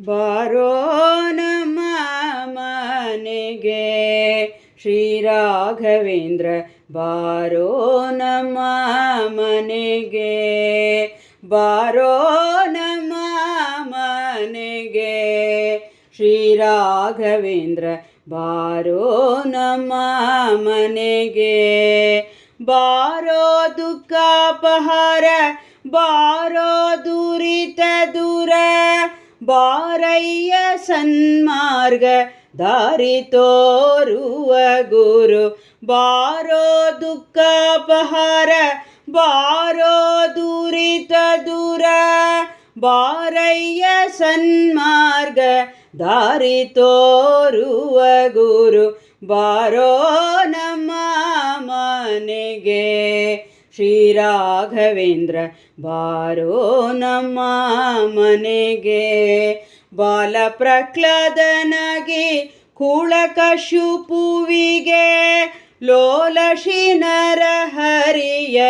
ಬಾರೋ ನಮ್ಮ ಮನೆಗೆ ಶ್ರೀ ರಾಘವೇಂದ್ರ ಬಾರೋ ನಮ್ಮ ಮನೆಗೆ, ಬಾರೋ ನಮ್ಮ ಮನೆಗೆ ಶ್ರೀ ರಾಘವೇಂದ್ರ ಬಾರೋ ನಮ್ಮ ಮನೆಗೆ, ಬಾರೋ ದುಃಖಾಪಹಾರ, ಬಾರೋ ದುರಿತ ದೂರ ಬಾರಯ್ಯ ಸನ್ಮಾರ್ಗ ದಾರಿ ತೋರುವ ಗುರು ಬಾರೋ ದುಃಖಾಪಹಾರ ಬಾರೋ ದುರಿತ ದೂರ ಬಾರಯ್ಯ ಸನ್ಮಾರ್ಗ ದಾರಿ ತೋರುವ ಗುರು ಬಾರೋ ನಮ್ಮ ಮನೆಗೆ ಶ್ರೀ ರಾಘವೇಂದ್ರ ಬಾರೋ ನಮ್ಮ ಮನೆಗೆ. ಬಾಲ ಪ್ರಹ್ಲಾದನಾಗಿ ಕುಳಕಶುಪುವಿಗೆ ಲೋಲಶಿನರ ಹರಿಯ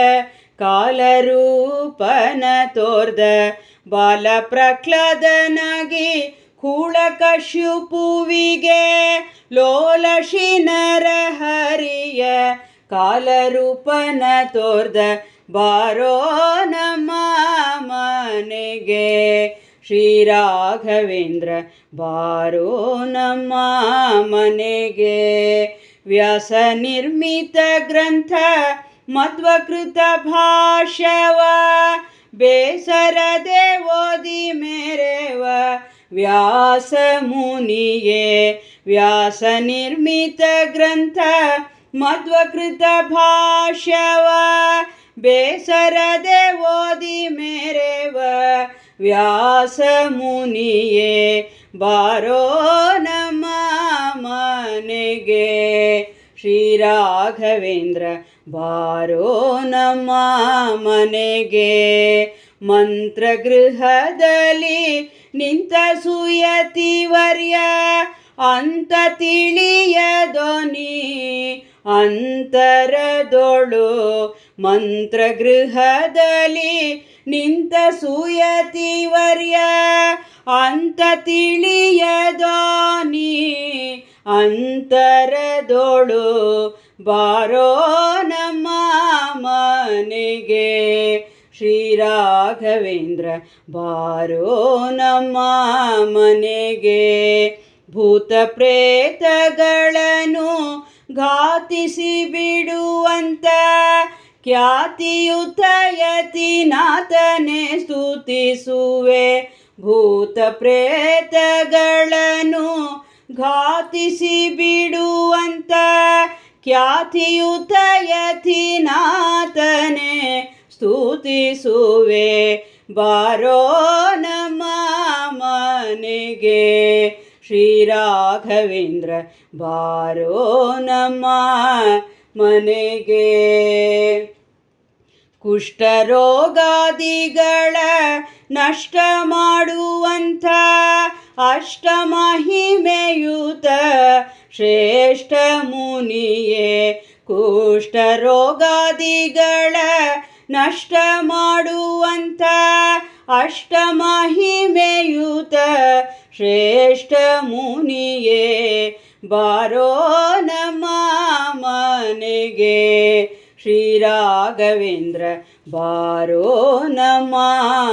ಕಾಲರೂಪನ ತೋರ್ದ. ಬಾಲ ಪ್ರಹ್ಲಾದನಾಗಿ ಕುಳಕಶುಪುವಿಗೆ ಲೋಲಶಿನರ ಹರಿಯ ಕಾಲರೂಪನ ತೋರ್ದ ಬಾರೋ ನಮ್ಮ ಮನೆಗೆ ಶ್ರೀರಾಘವೇಂದ್ರ ಬಾರೋ ನಮ್ಮ ಮನೆಗೆ ವ್ಯಾಸ ನಿರ್ಮಿತ ಗ್ರಂಥ ಮಧ್ವಕೃತ ಭಾಷವ ಬೇಸರದೆ ಓದಿ ಮೇರೆವ. ವ್ಯಾಸ ಮುನಿಯೇ, ವ್ಯಾಸ ನಿರ್ಮಿತ ಗ್ರಂಥ ಮಧ್ವಕೃತ ಭಾಷ್ಯವ, ಬೇಸರದೆ ಓದಿ ಮೇರೆವ, ವ್ಯಾಸ ಮುನಿಯೇ, ಬಾರೋ ನಮ್ಮ ಮನೆಗೆ. ಶ್ರೀ ರಾಘವೇಂದ್ರ ಬಾರೋ ನಮ್ಮ ಮನೆಗೆ. ಮಂತ್ರಗೃಹದಲ್ಲಿ ನಿಂತ ಸುಯತಿವರ್ಯ, ಅಂತ ತಿಳಿಯದೊನಿ. ಅಂತರದೊಳು ಮಂತ್ರಗೃಹದಲ್ಲಿ ನಿಂತ ಸುಯತಿವರ್ಯ ಅಂತ ತಿಳಿಯದೋನಿ ಅಂತರದೊಳು ಬಾರೋ ನಮ್ಮ ಮನೆಗೆ ಶ್ರೀ ರಾಘವೇಂದ್ರ ಬಾರೋ ನಮ್ಮ ಮನೆಗೆ. ಭೂತ ಪ್ರೇತಗಳನ್ನು ಘಾತಿಸಿ ಬಿಡುವಂತ ಖ್ಯಾತಿಯುತ ಯತಿನಾಥನೆ ಸ್ತುತಿಸುವೆ. ಭೂತ ಪ್ರೇತಗಳನ್ನು ಘಾತಿಸಿ ಬಿಡುವಂತ ಖ್ಯಾತಿಯುತ ಯತಿನಾಥನೆ ಸ್ತುತಿಸುವೆ. ಬಾರೋ ನಮ್ಮ ಮನೆಗೆ ಶ್ರೀ ರಾಘವೇಂದ್ರ ಬಾರೋ ನಮ್ಮ ಮನೆಗೆ. ಕುಷ್ಠರೋಗಾದಿಗಳ ನಷ್ಟ ಮಾಡುವಂಥ ಅಷ್ಟಮಹಿಮೆಯುತ ಶ್ರೇಷ್ಠ ಮುನಿಯೇ, ಕುಷ್ಠರೋಗಾದಿಗಳ ನಷ್ಟ ಮಾಡುವಂಥ ಅಷ್ಟಮಹಿಮೆಯುತ ಶ್ರೇಷ್ಠ ಮುನಿಯೇ, ಬಾರೋ ನಮ್ಮ ಮನೆಗೆ. ಶ್ರೀರಾಘವೇಂದ್ರ, ಬಾರೋ ನಮ್ಮ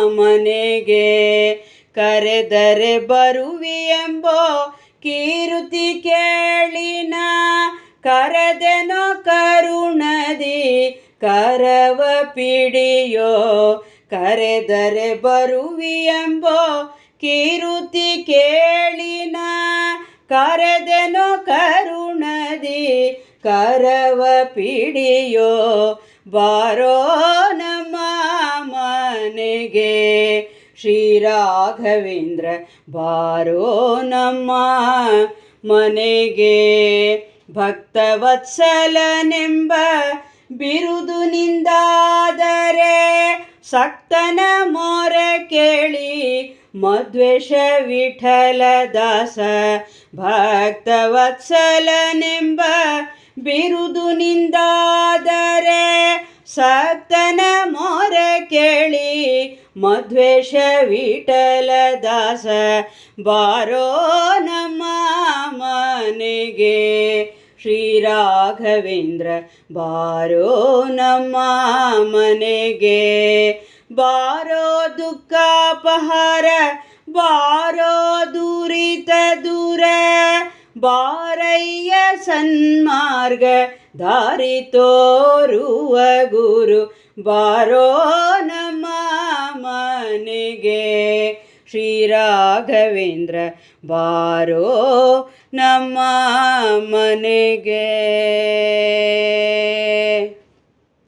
ಮನೆಗೆ. ಕರೆದರೆ ಬರುವಿ ಎಂಬೋ ಕೀರುತಿ ಕೇಳಿನ, ಕರೆದೆನೋ ಕರುಣದಿ, ಕರವ ಪಿಡಿಯೋ. ಕರೆದರೆ ಬರುವಿ ಎಂಬೋ ಕೀರುತಿ ಕೇಳಿನ ಕರೆದೆನೋ ಕರುಣದಿ, ಕರವ ಪಿಡಿಯೋ, ಬಾರೋ ನಮ್ಮ ಮನೆಗೆ. ಶ್ರೀ ರಾಘವೇಂದ್ರ ಬಾರೋ ನಮ್ಮ ಮನೆಗೆ. ಭಕ್ತವತ್ಸಲನೆಂಬ ಬಿರುದು ನಿಂದಾದರೆ ಸಕ್ತನ ಮೊರೆ ಕೇಳಿ ಮಧ್ವೇಶ ಭಕ್ತ ಭಕ್ತವತ್ಸಲನೆಂಬ ಬಿರುದು ನಿಂದಾದರೆ, ಸಕ್ತನ ಮೊರೆ ಕೇಳಿ ಮಧ್ವೇಶ ವಿಠಲ ದಾಸ. ಬಾರೋ ನಮ್ಮ ಮನೆಗೆ ಶ್ರೀ ರಾಘವೇಂದ್ರ ಬಾರೋ ನಮ್ಮ ಮನೆಗೆ. ಬಾರೋ ದುಃಖಾಪಹಾರ, ಬಾರೋ ದೂರಿತ ದೂರ. ಬಾರಯ್ಯ ಸನ್ಮಾರ್ಗ, ದಾರಿ ತೋರುವ ಗುರು. ಬಾರೋ ನಮ್ಮ ಮನೆಗೆ. ಶ್ರೀ ರಾಘವೇಂದ್ರ ಬಾರೋ ನಮ್ಮ ಮನೆಗೆ.